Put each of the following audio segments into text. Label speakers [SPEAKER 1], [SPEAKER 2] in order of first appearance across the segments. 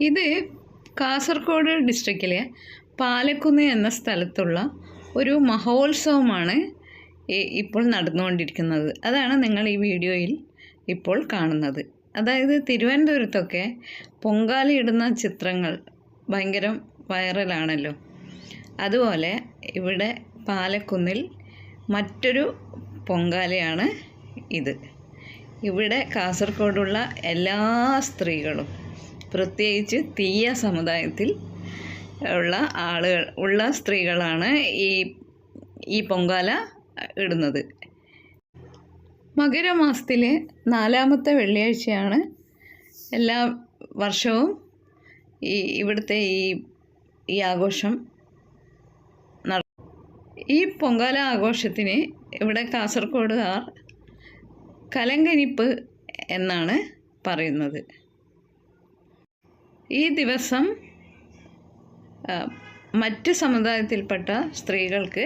[SPEAKER 1] ഇത് കാസർഗോഡ് ഡിസ്ട്രിക്റ്റിലെ പാലക്കുന്ന് എന്ന സ്ഥലത്തുള്ള ഒരു മഹോത്സവമാണ് ഇപ്പോൾ നടന്നുകൊണ്ടിരിക്കുന്നത്. അതാണ് നിങ്ങൾ ഈ വീഡിയോയിൽ ഇപ്പോൾ കാണുന്നത്. അതായത് തിരുവനന്തപുരത്തൊക്കെ പൊങ്കാലയിടുന്ന ചിത്രങ്ങൾ ഭയങ്കര വൈറലാണല്ലോ. അതുപോലെ ഇവിടെ പാലക്കുന്നിൽ മറ്റൊരു പൊങ്കാലയാണ് ഇത്. ഇവിടെ കാസർഗോഡുള്ള എല്ലാ സ്ത്രീകളും പ്രത്യേകിച്ച് തീയ സമുദായത്തിൽ ഉള്ള ആളുകൾ ഉള്ള സ്ത്രീകളാണ് ഈ ഈ പൊങ്കാല ഇടുന്നത്. മകരമാസത്തിലെ നാലാമത്തെ വെള്ളിയാഴ്ചയാണ് എല്ലാ വർഷവും ഈ ഇവിടുത്തെ ഈ ഈ ആഘോഷം നട ഈ പൊങ്കാല ആഘോഷത്തിന് ഇവിടെ കാസർഗോഡുകാർ കലങ്കനിപ്പ് എന്നാണ് പറയുന്നത്. ഈ ദിവസം മറ്റ് സമുദായത്തിൽപ്പെട്ട സ്ത്രീകൾക്ക്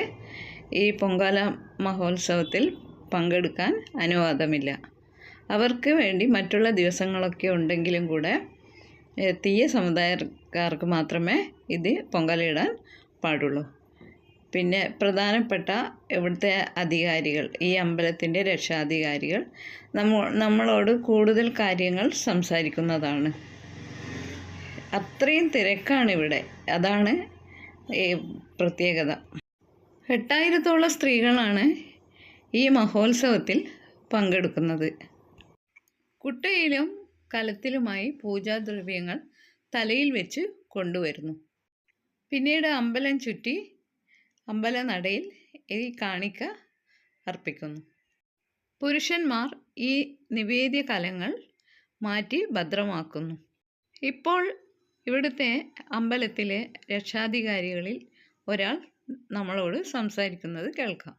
[SPEAKER 1] ഈ പൊങ്കാല മഹോത്സവത്തിൽ പങ്കെടുക്കാൻ അനുവാദമില്ല. അവർക്ക് വേണ്ടി മറ്റുള്ള ദിവസങ്ങളൊക്കെ ഉണ്ടെങ്കിലും കൂടെ തീയ സമുദായക്കാർക്ക് മാത്രമേ ഇത് പൊങ്കാലയിടാൻ പാടുള്ളൂ. പിന്നെ പ്രധാനപ്പെട്ട ഇവിടുത്തെ അധികാരികൾ ഈ അമ്പലത്തിന്റെ രക്ഷാധികാരികൾ നമ്മ നമ്മളോട് കൂടുതൽ കാര്യങ്ങൾ സംസാരിക്കുന്നതാണ്. അത്രയും തിരക്കാണ് ഇവിടെ അതാണ് പ്രത്യേകത. എട്ടായിരത്തോളം സ്ത്രീകളാണ് ഈ മഹോത്സവത്തിൽ പങ്കെടുക്കുന്നത്. കുട്ടയിലും കലത്തിലുമായി പൂജാദ്രവ്യങ്ങൾ തലയിൽ വെച്ച് കൊണ്ടുവരുന്നു. പിന്നീട് അമ്പലം ചുറ്റി അമ്പല നടയിൽ ഈ കാണിക്ക അർപ്പിക്കുന്നു. പുരുഷന്മാർ ഈ നിവേദ്യ കലങ്ങൾ മാറ്റി ഭദ്രമാക്കുന്നു. ഇപ്പോൾ ഇവിടുത്തെ അമ്പലത്തിലെ രക്ഷാധികാരികളിൽ ഒരാൾ നമ്മളോട് സംസാരിക്കുന്നത് കേൾക്കാം.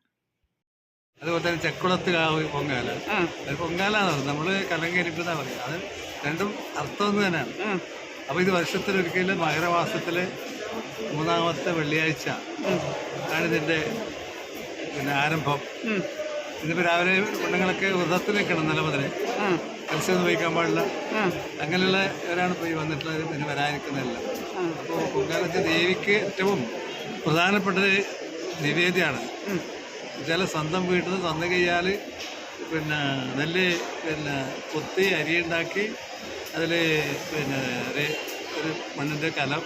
[SPEAKER 2] അതുപോലെ തന്നെ ചെക്കുളത്ത് കാവ് പൊങ്കാല പൊങ്കാല എന്ന് നമ്മൾ കലങ്കരിപ്പെന്നാ പറയുക. അത് രണ്ടും അർത്ഥം ഒന്ന് തന്നെയാണ്. അപ്പൊ ഇത് വർഷത്തിലൊരിക്കലും മകരമാസത്തിലെ മൂന്നാമത്തെ വെള്ളിയാഴ്ച ആണ് ഇതിന്റെ പിന്നെ ആരംഭം. ഇതിപ്പോൾ രാവിലെ പെണ്ണുങ്ങളൊക്കെ വ്രതത്തിൽ നിൽക്കണം നല്ല മുതലേ. മത്സ്യമൊന്നും വഹിക്കാൻ പാടില്ല. അങ്ങനെയുള്ളവരാണ് പോയി വന്നിട്ടുള്ളത് പിന്നെ വരാനിരിക്കുന്നതല്ല. അപ്പോൾ പൊങ്കാലത്തെ ദേവിക്ക് ഏറ്റവും പ്രധാനപ്പെട്ട നിവേദ്യമാണ്. ചില സ്വന്തം വീട്ടിൽ നിന്ന് സ്വന്തം കയ്യാൽ പിന്നെ നെല്ല് പിന്നെ കൊത്തി അരി ഉണ്ടാക്കി അതിൽ പിന്നെ ഒരു ഒരു മണ്ണിന്റെ കലം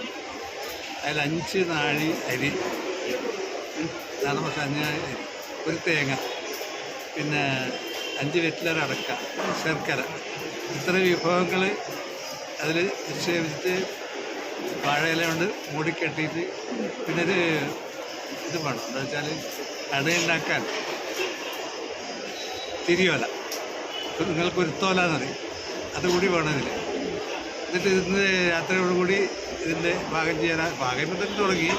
[SPEAKER 2] അതിൽ അഞ്ച് നാഴി അരി. നാളെ പക്ഷേ അഞ്ച് ഒരു തേങ്ങ. പിന്നെ അഞ്ച് വെറ്റിലൊരു അടക്ക ശർക്കര. ഇത്ര വിഭവങ്ങൾ അതിൽ നിക്ഷേപിച്ചിട്ട് വാഴയില കൊണ്ട് മൂടിക്കെട്ടിയിട്ട് പിന്നെ ഒരു ഇത് വേണം. എന്താ വെച്ചാൽ അടയുണ്ടാക്കാൻ. തിരിയോല. നിങ്ങൾക്ക് ഒരുത്തോല എന്നറിയും അതുകൂടി വേണം ഇതിൽ എന്നിട്ട് ഇന്ന് രാത്രിയോടുകൂടി ഇതിന്റെ പാകം ചെയ്യാൻ പാകം തന്നെ തുടങ്ങി.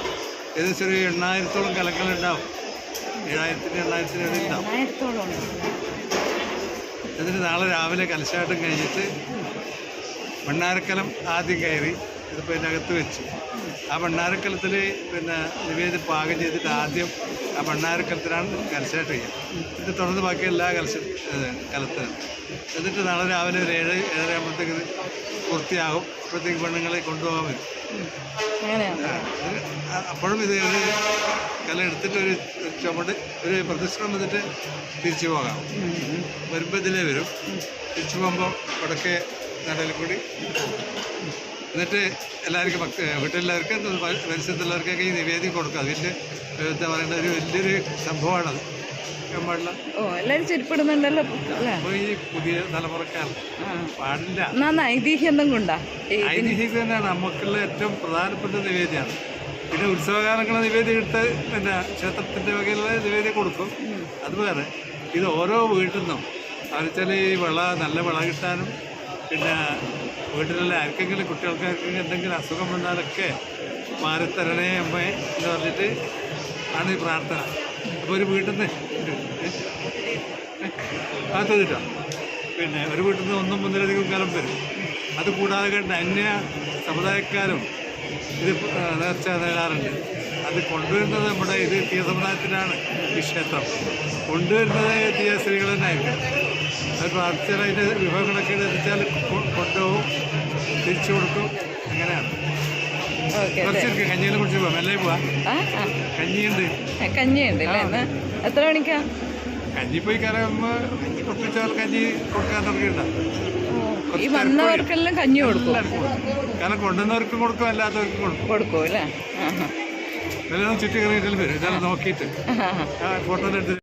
[SPEAKER 2] ഏകദേശം ഒരു എണ്ണായിരത്തോളം കലങ്ങളുണ്ടാവും ഏഴായിരത്തിന് എണ്ണായിരത്തിന് ഇടയിൽ. എന്നിട്ട് നാളെ രാവിലെ കലശാട്ടം കഴിഞ്ഞിട്ട് മണ്ണാരക്കലം ആദ്യം കയറി ഇതിപ്പോൾ ഇതിനകത്ത് വെച്ച്. ആ മണ്ണാരക്കലത്തിൽ പിന്നെ നിവേദ്യം പാകം ചെയ്തിട്ട് ആദ്യം ആ മണ്ണാരക്കലത്തിലാണ് കലശാട്ട് ചെയ്യുക. ഇത് തുടർന്ന് ബാക്കി എല്ലാ കലശ കലത്തിലും. എന്നിട്ട് നാളെ രാവിലെ ഒരു ഏഴ് ഏഴര ആകുമ്പോഴത്തേക്ക് പൂർത്തിയാകും. അപ്പോഴത്തേക്ക് പെണ്ണുങ്ങളെ കൊണ്ടുപോകാൻ വരും. അപ്പോഴും ഇത് കല എടുത്തിട്ട് ഒരു ചുമട് ഒരു പ്രദക്ഷിണം വന്നിട്ട് തിരിച്ചു പോകാം. വരുമ്പോൾ ഇതിലേ വരും. തിരിച്ചു പോകുമ്പോൾ വടക്കേ നടയിൽ കൂടി എന്നിട്ട് എല്ലാവർക്കും ഭക്ത വീട്ടിലെല്ലാവർക്കും പരിസരത്തുള്ളവർക്കൊക്കെ ഈ നിവേദ്യം കൊടുക്കും. അതിന്റെ എന്താ പറയുന്ന ഒരു വലിയൊരു സംഭവമാണത്. പാടില്ല?
[SPEAKER 1] ചെരുപ്പിടുന്നുണ്ടല്ലോ
[SPEAKER 2] ഈ പുതിയ തലമുറക്കാർ
[SPEAKER 1] ഐതിഹ്യം കൊണ്ടാ
[SPEAKER 2] ഐതിഹ്യം തന്നെയാണ്. നമുക്കുള്ള ഏറ്റവും പ്രധാനപ്പെട്ട നിവേദ്യമാണ് പിന്നെ ഉത്സവകാലങ്ങളെ നിവേദ്യം എടുത്ത് പിന്നെ ക്ഷേത്രത്തിന്റെ വകയിലുള്ള നിവേദ്യം കൊടുക്കും. അത് വേറെ. ഇത് ഓരോ വീട്ടിൽ നിന്നും. അവരെച്ചാൽ ഈ വിള നല്ല വിള കിട്ടാനും പിന്നെ വീട്ടിലുള്ള ആർക്കെങ്കിലും കുട്ടികൾക്ക് ആർക്കെങ്കിലും എന്തെങ്കിലും അസുഖം വന്നാലൊക്കെ മാറിത്തരണേ അമ്മ എന്ന് പറഞ്ഞിട്ട് ആണ് ഈ പ്രാർത്ഥന. അപ്പോൾ ഒരു വീട്ടിൽ നിന്ന് ആ തോന്നിട്ടോ പിന്നെ ഒരു വീട്ടിൽ നിന്ന് ഒന്നും ഒന്നിലധികം കാലം വരും. അത് കൂടാതെ കണ്ട് അന്യ സമുദായക്കാരും ഇത് നേർച്ച നേടാറുണ്ട് അത് കൊണ്ടുവരുന്നത് നമ്മുടെ ഇത് തീയ സമുദായത്തിലാണ് ഈ ക്ഷേത്രം. കൊണ്ടുവരുന്നത് തീയ സ്ത്രീകൾ തന്നെ ആയിരിക്കും അത് പ്രാർത്ഥിച്ചാൽ അതിന്റെ വിഭവങ്ങളൊക്കെ എത്തിച്ചാൽ കൊണ്ടുപോകും തിരിച്ചു കൊടുക്കും. അങ്ങനെയാണ്. പോവാം. പോവാ.
[SPEAKER 1] ആ ആ.
[SPEAKER 2] കഞ്ഞിയുണ്ട്.
[SPEAKER 1] കഞ്ഞിയുണ്ട് അല്ലേ? എത്ര മണിക്കാ?
[SPEAKER 2] കഞ്ഞി പോയി കയറുമ്പോൾ കഞ്ഞി കൊടുക്കാൻ തുടങ്ങിയിട്ടുണ്ടാവും
[SPEAKER 1] ഈ വന്നവർക്കെല്ലാം കഞ്ഞി കൊടുക്കും.
[SPEAKER 2] കൊണ്ടുവന്നവർക്ക് കൊടുക്കും. കാരണം കൊണ്ടുവന്നവർക്കും കൊടുക്കും അല്ലാത്തവർക്കും കൊടുക്കും.
[SPEAKER 1] കൊടുക്കും അല്ലേ
[SPEAKER 2] ചുറ്റി വരും. നോക്കിയിട്ട്. ആ ഫോട്ടോ എടുത്ത്.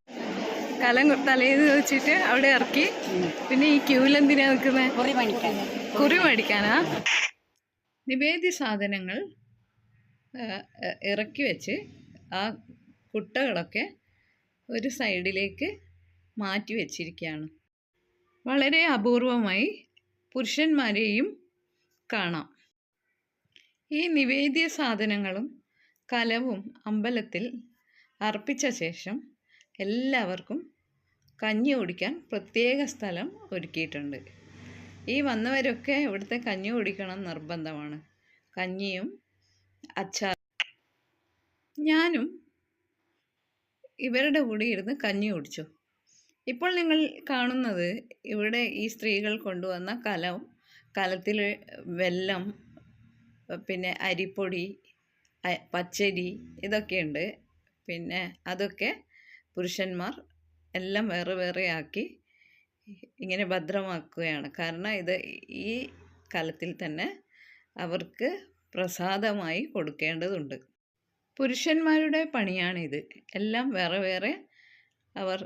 [SPEAKER 1] കലം തലേന്ന് വെച്ചിട്ട് അവിടെ ഇറക്കി. പിന്നെ ഈ ക്യൂലെന്തിനാ നിൽക്കുന്നത്
[SPEAKER 3] കുറി
[SPEAKER 1] മേടിക്കാനാ. നിവേദ്യ സാധനങ്ങൾ ഇറക്കി വെച്ച് ആ കുട്ടകളൊക്കെ ഒരു സൈഡിലേക്ക് മാറ്റി വെച്ചിരിക്കുകയാണ്. വളരെ അപൂർവമായി പുരുഷന്മാരെയും കാണാം. ഈ നിവേദ്യ സാധനങ്ങളും കലവും അമ്പലത്തിൽ അർപ്പിച്ച ശേഷം എല്ലാവർക്കും കഞ്ഞി കുടിക്കാൻ പ്രത്യേക സ്ഥലം ഒരുക്കിയിട്ടുണ്ട്. ഈ വന്നവരൊക്കെ ഇവിടുത്തെ കഞ്ഞി കുടിക്കണം നിർബന്ധമാണ്. കഞ്ഞിയും അച്ചാർ ഞാനും ഇവരുടെ കൂടെ ഇരുന്ന് കഞ്ഞി കുടിച്ചു. ഇപ്പോൾ നിങ്ങൾ കാണുന്നത് ഇവിടെ ഈ സ്ത്രീകൾ കൊണ്ടുവന്ന കലം കലത്തിൽ വെല്ലം പിന്നെ അരിപ്പൊടി പച്ചരി ഇതൊക്കെയുണ്ട്. പിന്നെ അതൊക്കെ പുരുഷന്മാർ എല്ലാം വേറെ വേറെ ആക്കി ഇങ്ങനെ ഭദ്രമാക്കുകയാണ്. കാരണം ഇത് ഈ കലത്തിൽ തന്നെ അവർക്ക് പ്രസാദമായി കൊടുക്കേണ്ടതുണ്ട്. പുരുഷന്മാരുടെ പണിയാണിത്. എല്ലാം വേറെ വേറെ അവർ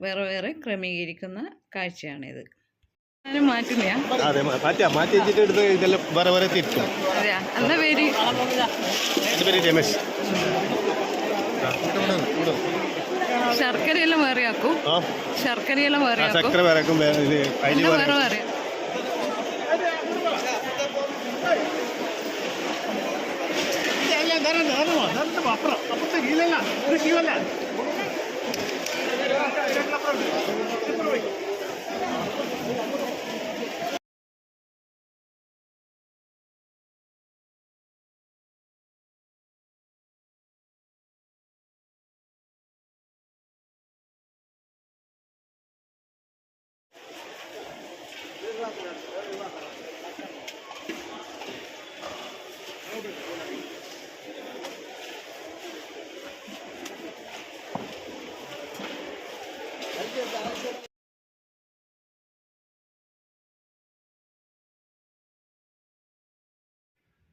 [SPEAKER 1] വേറെ വേറെ ക്രമീകരിക്കുന്ന കാഴ്ചയാണിത്. മാറ്റുന്നയാ
[SPEAKER 4] അതെ മാ- മാറ്റാം മാറ്റി വെച്ചിട്ട് എടുത്ത് ഇതെല്ലാം വേറെ വേറെ തിരിക്കും.
[SPEAKER 1] അതെയാ. എന്താ പേര്?
[SPEAKER 4] എന്റെ പേര് രമേശ്.
[SPEAKER 1] ശർക്കരയെല്ലാം വേറെ ആക്കും. ശർക്കരയെല്ലാം വേറെ ആക്കും.
[SPEAKER 4] വേറെ വേറെ അപ്പുറം അപ്പുറത്തെ കീഴല്ല
[SPEAKER 1] എല്ലാം
[SPEAKER 4] വേറെ
[SPEAKER 1] വേറെ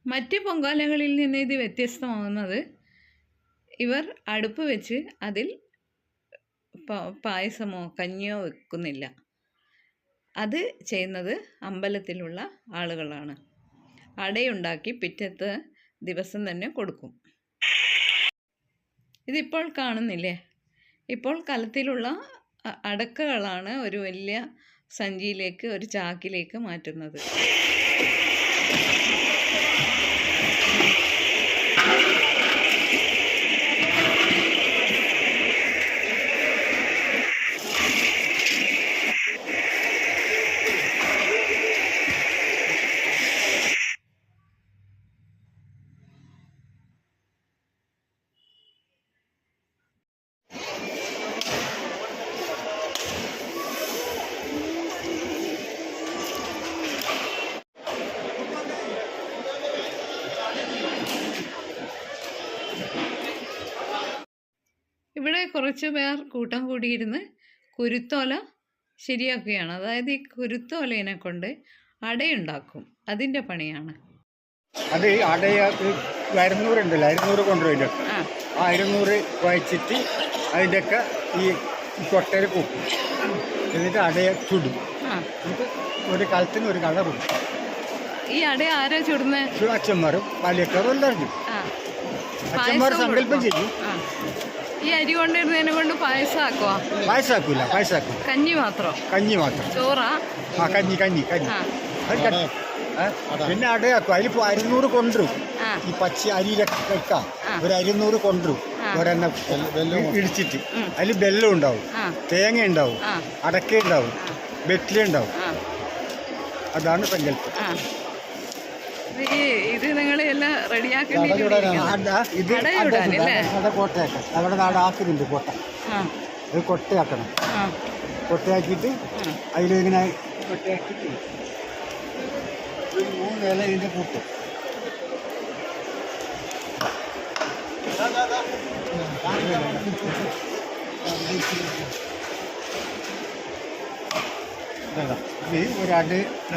[SPEAKER 1] മറ്റ് പൊങ്കാലകളിൽ നിന്ന് ഇത് വ്യത്യസ്തമാകുന്നത് ഇവർ അടുപ്പ് വെച്ച് അതിൽ പായസമോ കഞ്ഞിയോ വെക്കുന്നില്ല. അത് ചെയ്യുന്നത് അമ്പലത്തിലുള്ള ആളുകളാണ്. അടയുണ്ടാക്കി പിറ്റത്തെ ദിവസം തന്നെ കൊടുക്കും. ഇതിപ്പോൾ കാണുന്നില്ലേ? ഇപ്പോൾ കലത്തിലുള്ള അടക്കകളാണ് ഒരു വലിയ സഞ്ചിയിലേക്ക് ഒരു ചാക്കിലേക്ക് മാറ്റുന്നത്. ഇവിടെ കുറച്ച് പേർ കൂട്ടം കൂടിയിരുന്ന് കുരുത്തോല ശരിയാക്കുകയാണ്. അതായത് ഈ കുരുത്തോലേനെ കൊണ്ട് അടയുണ്ടാക്കും. അതിന്റെ പണിയാണ്.
[SPEAKER 5] അത് അടയ അരുന്നൂറുണ്ടല്ലോ അരുന്നൂറ് കൊണ്ടുവരും.
[SPEAKER 1] ആ.
[SPEAKER 5] അരുന്നൂറ് കുഴച്ചിട്ട് അതിന്റെയൊക്കെ ഈ കൊട്ടയിൽ കൂട്ടും. എന്നിട്ട് അടയെ ചുടും. എന്നിട്ട് ഒരു കാലത്തിന് ഒരു കട കൊടുക്കും.
[SPEAKER 1] ഈ അട ആരാ ചുടുന്നത്
[SPEAKER 5] അച്ഛന്മാരും പാലിയക്കാരും എല്ലാവരും അച്ഛന്മാർ സങ്കല്പം. ചെയ്യും.
[SPEAKER 1] ഈ അരി കൊണ്ടിരുന്നതിനെ കൊണ്ട് പായസാക്കുവാ.
[SPEAKER 5] പായസാക്കൂല പായസാക്കൂല
[SPEAKER 1] കഞ്ഞി മാത്രം.
[SPEAKER 5] കഞ്ഞി മാത്രം.
[SPEAKER 1] ചോറാ?
[SPEAKER 5] ആ കഞ്ഞി കഞ്ഞി കഞ്ഞി.
[SPEAKER 1] ആ.
[SPEAKER 5] അത് കഞ്ഞി. ഏ? പിന്നെ അടയാക്കും. അതിലിപ്പോൾ അരുന്നൂറ് കൊണ്ടുവരും.
[SPEAKER 1] ആ.
[SPEAKER 5] ഈ പച്ചി അരിയിലൊക്കെ വെക്കാം. ഒരു അരുന്നൂറ് കൊണ്ടുവരും. ഒരെണ്ണ ഇടിച്ചിട്ട്. അതിൽ ബെല്ലം ഉണ്ടാവും.
[SPEAKER 1] ആ.
[SPEAKER 5] തേങ്ങ ഉണ്ടാവും.
[SPEAKER 1] ആ.
[SPEAKER 5] അടക്ക ഉണ്ടാവും. വെറ്റില ഉണ്ടാവും.
[SPEAKER 1] ആ.
[SPEAKER 5] അതാണ് സങ്കല്പം.
[SPEAKER 1] ആ. ഈ ഇത്
[SPEAKER 5] അവിടെ നാട് ആക്കുന്നുണ്ട് കൊട്ട. അത് കൊട്ടയാക്കണം. കൊട്ടയാക്കിയിട്ട് അതിലിങ്ങനെ കൊട്ടയാക്കിയിട്ട്. മൂന്ന് ഇല കൂട്ടും.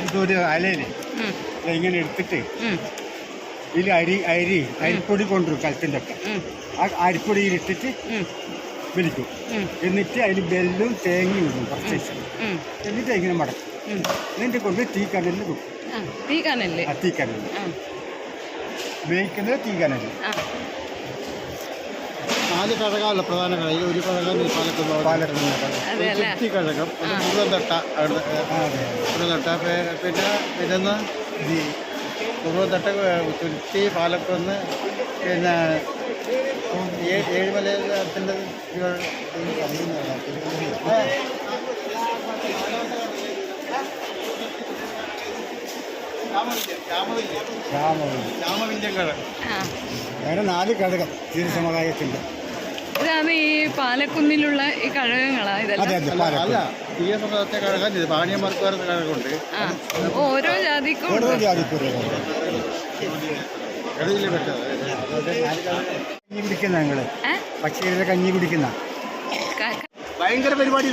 [SPEAKER 5] ഇത് ഒരു
[SPEAKER 1] അലയില്ലേ?
[SPEAKER 5] ഇങ്ങനെ എടുത്തിട്ട് ഇതിൽ അരി അരി അരിപ്പൊടി കൊണ്ടുവരും കലത്തിന്റെ ഒക്കെ ആ അരിപ്പൊടിയിൽ ഇട്ടിട്ട്
[SPEAKER 1] വിളിക്കും.
[SPEAKER 5] എന്നിട്ട് അതിൽ ബെല്ലും തേങ്ങയും ഇടും കുറച്ച്. എന്നിട്ട് ഇങ്ങനെ മടക്കും. എന്നിട്ട് കൊണ്ട് തീ കനലിൽ കൊടുക്കും
[SPEAKER 1] ആ തീ
[SPEAKER 5] ആ തീ കനലിൽ
[SPEAKER 1] ആ.
[SPEAKER 5] ഉപയോഗിക്കുന്നത് തീ കനലിൽ
[SPEAKER 4] നാല് കഴകമല്ല പ്രധാന കഴകം. ഒരു കഴകം ഈ കഴകം.
[SPEAKER 5] പാലക്കുന്ന
[SPEAKER 4] തട്ട പൂർവതട്ട പൂർവതട്ട പിന്നെ ഇതെന്ന് പൂർവതട്ട തുരുത്തി പാലക്കുന്ന് പിന്നെ
[SPEAKER 5] ഏഴുമലത്തിന്റെ
[SPEAKER 4] ഏഴുമലയത്തിന്റെ കഴകം
[SPEAKER 5] അങ്ങനെ നാല് കഴകം തിരുസമുദായത്തിന്റെ
[SPEAKER 1] ഇതാണ് ഈ പാലക്കുന്നിലുള്ള ഈ കഴകങ്ങളാ
[SPEAKER 5] അതെ
[SPEAKER 1] ഇതെല്ലാം
[SPEAKER 4] തീയ സമുദായത്തെ കഴകം പാണിയന്മാർക്ക് കഴകമുണ്ട്
[SPEAKER 1] ഓരോ ജാതിക്കും
[SPEAKER 5] ഓരോ
[SPEAKER 4] പെട്ടത്
[SPEAKER 5] കഞ്ഞി കുടിക്കുന്ന
[SPEAKER 1] ഞങ്ങൾ?
[SPEAKER 5] പച്ചക്കറിയുടെ കഞ്ഞി കുടിക്കുന്ന
[SPEAKER 1] ക- ക-
[SPEAKER 4] ഭയങ്കര പരിപാടി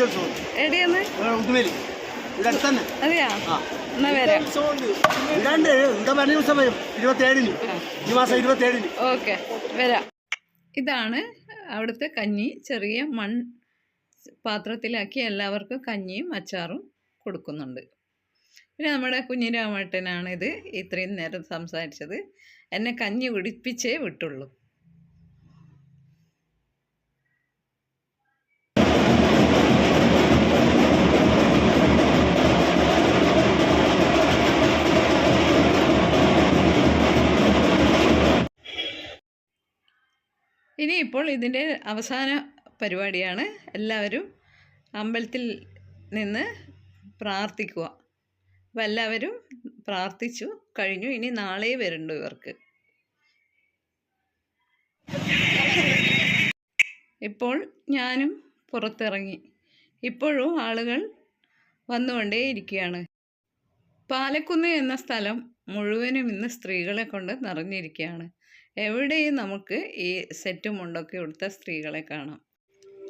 [SPEAKER 1] ഇതാണ് അവിടുത്തെ കഞ്ഞി. ചെറിയ മൺ പാത്രത്തിലാക്കി എല്ലാവർക്കും കഞ്ഞിയും അച്ചാറും കൊടുക്കുന്നുണ്ട്. പിന്നെ നമ്മുടെ കുഞ്ഞിരാമേട്ടനാണ് ഇത് ഇത്രയും നേരം സംസാരിച്ചത്. എന്നെ കഞ്ഞി കുടിപ്പിച്ചേ വിട്ടുള്ളൂ. ഇനിയിപ്പോൾ ഇതിന്റെ അവസാന പരിപാടിയാണ്. എല്ലാവരും അമ്പലത്തിൽ നിന്ന് പ്രാർത്ഥിക്കുക. അപ്പം എല്ലാവരും പ്രാർത്ഥിച്ചു കഴിഞ്ഞു. ഇനി നാളെ വരണ്ടു ഇവർക്ക്? ഇപ്പോൾ ഞാനും പുറത്തിറങ്ങി. ഇപ്പോഴും ആളുകൾ വന്നുകൊണ്ടേയിരിക്കുകയാണ്. പാലക്കുന്ന് എന്ന സ്ഥലം മുഴുവനും ഇന്ന് സ്ത്രീകളെ കൊണ്ട് നിറഞ്ഞിരിക്കുകയാണ്. എവിടെയും നമുക്ക് ഈ സെറ്റും മുണ്ടൊക്കെ ഉടുത്ത സ്ത്രീകളെ കാണാം.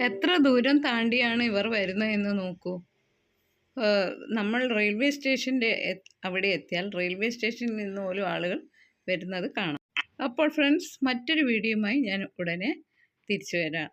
[SPEAKER 1] എത്ര ദൂരം താണ്ടിയാണ് ഇവർ വരുന്നതെന്ന് നോക്കൂ. നമ്മൾ റെയിൽവേ സ്റ്റേഷന്റെ അവിടെ എത്തിയാൽ റെയിൽവേ സ്റ്റേഷനിൽ നിന്ന് പോലും ആളുകൾ വരുന്നത് കാണാം. അപ്പോൾ ഫ്രണ്ട്സ് മറ്റൊരു വീഡിയോയുമായി ഞാൻ ഉടനെ തിരിച്ചു വരാം.